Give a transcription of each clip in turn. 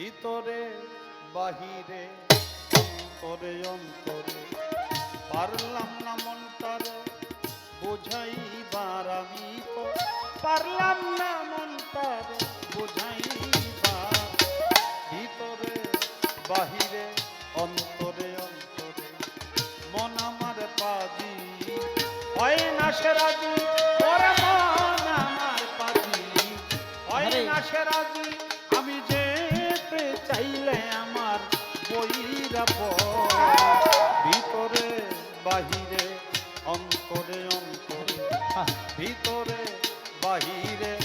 ভিতরে, বাহিরে, অন্তরে অন্তরে। পারলাম না মনটারে, বোঝাইবার আমি তো। পারলাম না মনটারে, বোঝাইবার। ভিতরে, বাহিরে, অন্তরে অন্তরে। মন আমার পাজি হয় না সে অন্তরে অন্তরে ভিতরে বাহিরে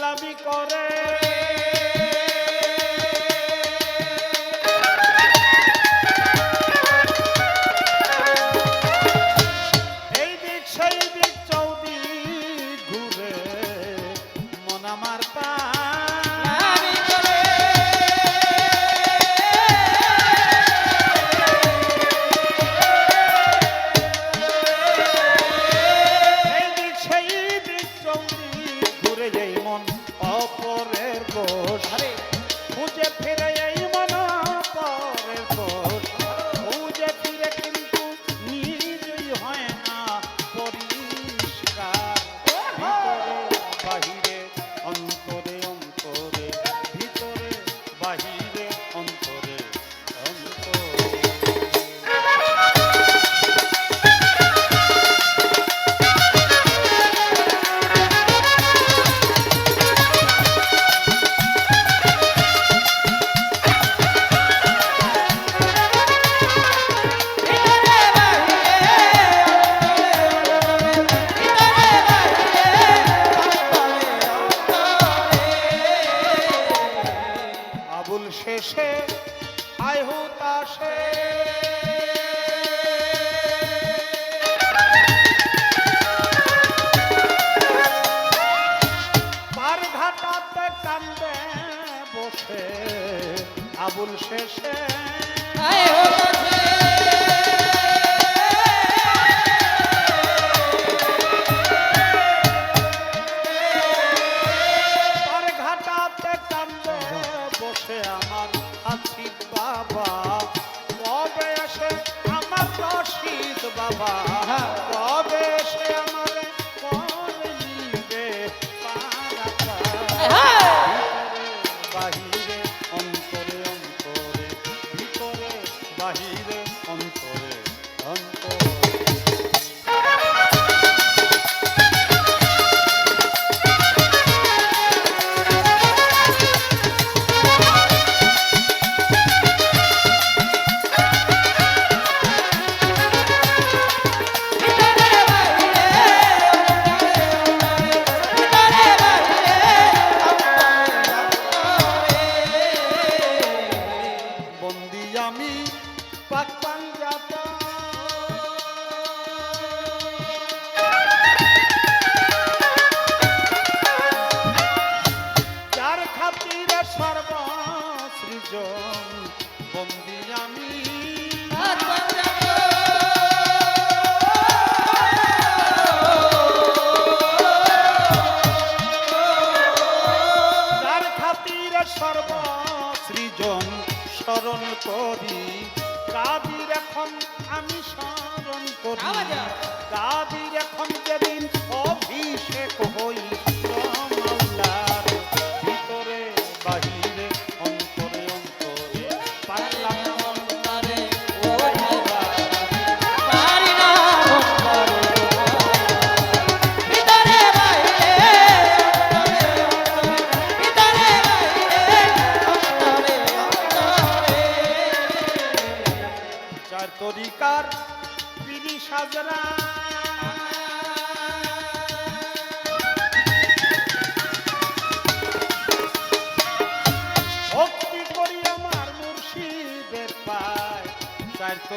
লামি করে। শেষে আয় হুতাশে ঘাটাতে কান্দে বসে আবুল শেষে। পার আসে আমার রশিদ বাবা। সর্বসৃজন বন্দি আমি যার খাতিরে সর্বসৃজন স্মরণ করি কাদির এখন আমি স্মরণ করি।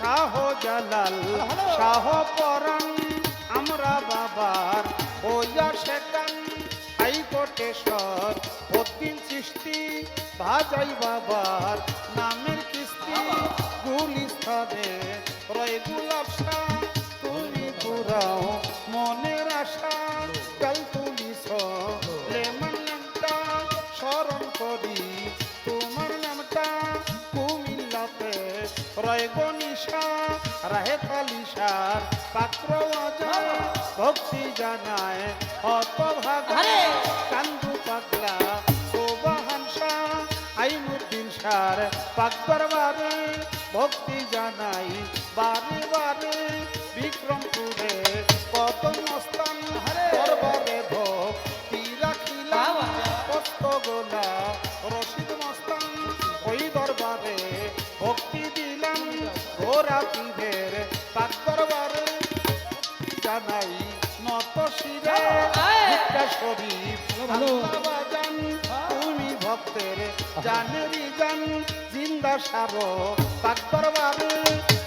শাহ জালাল, শাহ পরাণ, আমরা বাবার ওয়া শেখান হাইকোটেশ্বর অদ্দিন সৃষ্টি, ভাজাই বাবার, নামের কিস্তি গুলিস্তানে রয় গুলাব শাহ তুমি পুরাও মনের আশা, কাল তুলিস লেমন নামটা স্মরণ করি, তোমার নামটা কুমিল্লাতে রয় গনিশা রাহে কালিশার পাত্র অজয় ভক্তি জানায় অত! কান্দু পাগলা সোবাহান শাহ আইনুদ্দিন সার পাকবার বারে ভক্তি জানাই বারে শরীফ ভালো। আল্লাহ তুমি ভক্তের জানেরি জান জিন্দা সারো পাক দরবারে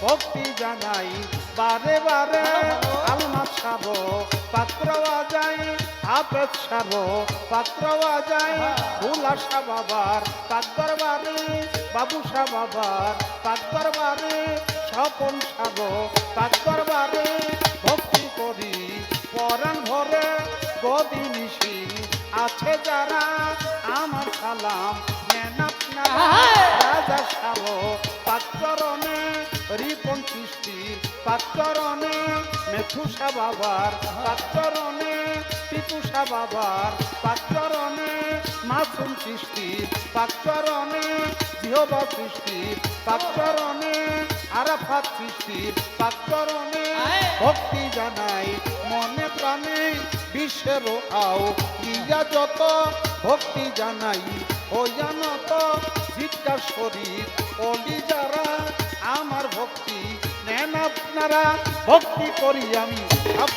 ভক্তি জানাই বারে বারে আলমাত সারো পাত্র যায় হাফেজ সারো পাত্র যায় উল্লাসা বাবার পাক দরবারে বাবুসা বাবার পাক দরবারে স্বপন সারো পাক দরবারে ভক্তি করি পরাণ ভরে মিশিল আছে যারা আমার সালাম নেন আপনারা। রাজা সারো পাকচরণে রিপন সৃষ্টির পাকচরণে মেথুসা বাবার পাকচরণে টিপুসা বাবার পাকচরণে মাসুম সৃষ্টির পাকচরণে জিহবা সৃষ্টির পাকচরণে আরাফাত সৃষ্টির পাকচরণে ভক্তি জানাই মনে প্রাণে। বিশ্বের আও ইয়া যত ভক্তি জানাই, ও জানত জিজ্ঞার শরীর, অলি যারা আমার ভক্তি, নেন আপনারা ভক্তি করি আমি, সব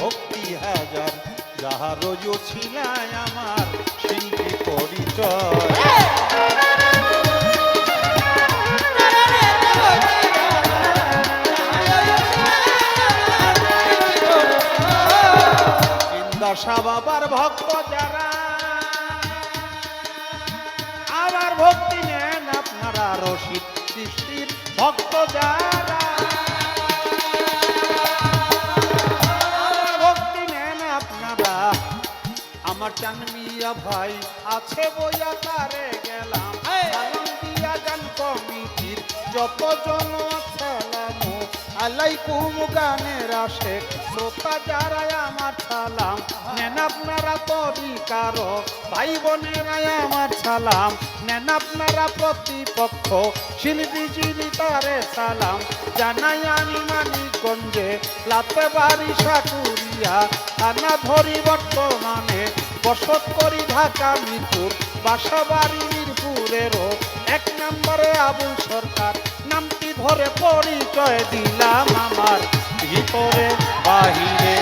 ভক্তি হাজার, যাহা রোজ ছিলায় আমার শিল্পী পরিচয়। দশা বাবার ভক্ত যারা আমার ভক্তি নেন আপনারা রশিদ সৃষ্টির ভক্ত যারা। চানমিয়া ভাই আছে বইয়া তারে গেলাম। সালাম দিয়া গান কমিটির যত জন সালাম আলাইকুম গানের আশেক শ্রোতা যারাই আমার সালাম। নেন আপনারা তরিকার ভাই বোনেরাই আমার সালাম। নেন আপনারা প্রতিপক্ষ শিল্পী জিরি তারে সালাম। জানাই আমি মানিকগঞ্জে লাতে বাড়ি সাকুরিয়া থানা ধরি বর্তমানে। বসত করি ঢাকা, মিরপুর বাসা বাড়ি মিরপুরেরও। এক নম্বরে আবুল সরকার, নামটি ধরে পরিচয় দিলাম আমার। ভিতরে, বাহিরে।